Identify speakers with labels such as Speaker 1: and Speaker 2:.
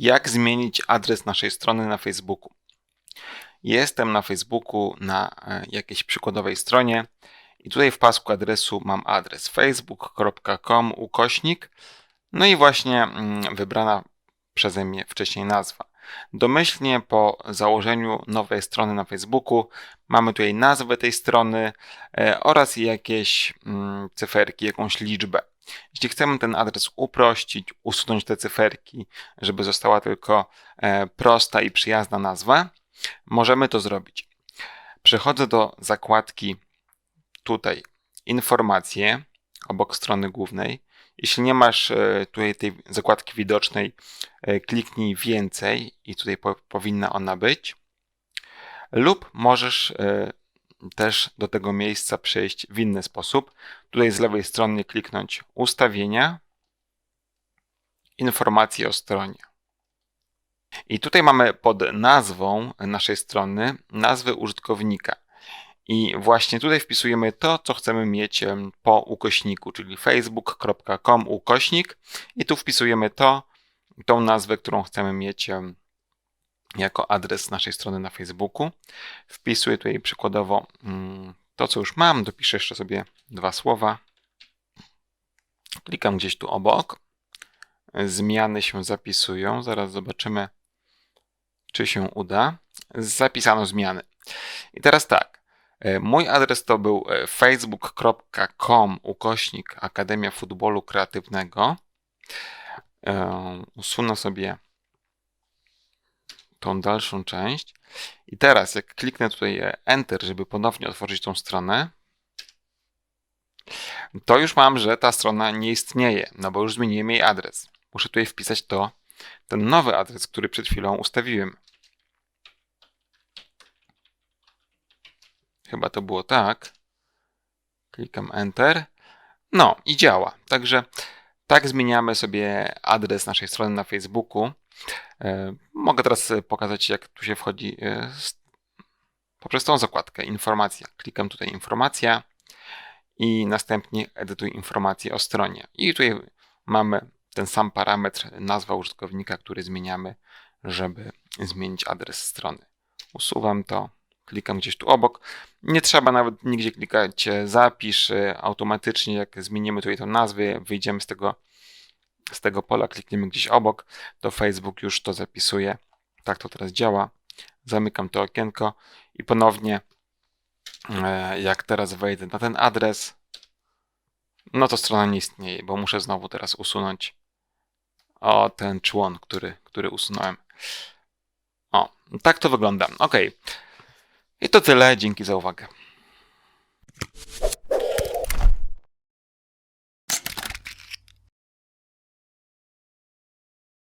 Speaker 1: Jak zmienić adres naszej strony na Facebooku? Jestem na Facebooku na e, jakiejś przykładowej stronie i tutaj w pasku adresu mam adres facebook.com ukośnik no i właśnie mm, wybrana przeze mnie wcześniej nazwa. Domyślnie po założeniu nowej strony na Facebooku mamy tutaj nazwę tej strony e, oraz jakieś mm, cyferki, jakąś liczbę. Jeśli chcemy ten adres uprościć, usunąć te cyferki, żeby została tylko e, prosta i przyjazna nazwa, możemy to zrobić. Przechodzę do zakładki tutaj informacje obok strony głównej. Jeśli nie masz e, tutaj tej zakładki widocznej, e, kliknij więcej i tutaj po, powinna ona być. Lub możesz też do tego miejsca przejść w inny sposób. Tutaj z lewej strony kliknąć ustawienia, informacje o stronie. I tutaj mamy pod nazwą naszej strony nazwę użytkownika. I właśnie tutaj wpisujemy to, co chcemy mieć po ukośniku, czyli facebook.com ukośnik i tu wpisujemy to, tą nazwę, którą chcemy mieć jako adres naszej strony na Facebooku. Wpisuję tutaj przykładowo mm, to, co już mam, dopiszę jeszcze sobie dwa słowa. Klikam gdzieś tu obok. Zmiany się zapisują. Zaraz zobaczymy, czy się uda. Zapisano zmiany. I teraz tak. E, mój adres to był e, facebook.com ukośnik Akademia Futbolu Kreatywnego. E, usunę sobie tą dalszą część. I teraz, jak kliknę tutaj Enter, żeby ponownie otworzyć tą stronę, to już mam, że ta strona nie istnieje, no bo już zmieniłem jej adres. Muszę tutaj wpisać to, ten nowy adres, który przed chwilą ustawiłem. Chyba to było tak. Klikam Enter. No i działa. Także tak zmieniamy sobie adres naszej strony na Facebooku. E, mogę teraz pokazać, jak tu się wchodzi e, poprzez tą zakładkę informacja. Klikam tutaj informacja i następnie edytuj informacje o stronie. I tutaj mamy ten sam parametr nazwa użytkownika, który zmieniamy, żeby zmienić adres strony. Usuwam to, klikam gdzieś tu obok. Nie trzeba nawet nigdzie klikać zapisz automatycznie, jak zmienimy tutaj tą nazwę, wyjdziemy z tego z tego pola klikniemy gdzieś obok, to Facebook już to zapisuje. Tak to teraz działa. Zamykam to okienko i ponownie, e, jak teraz wejdę na ten adres, no to strona nie istnieje, bo muszę znowu teraz usunąć o ten człon, który, który usunąłem. O, tak to wygląda. Ok. I to tyle. Dzięki za uwagę.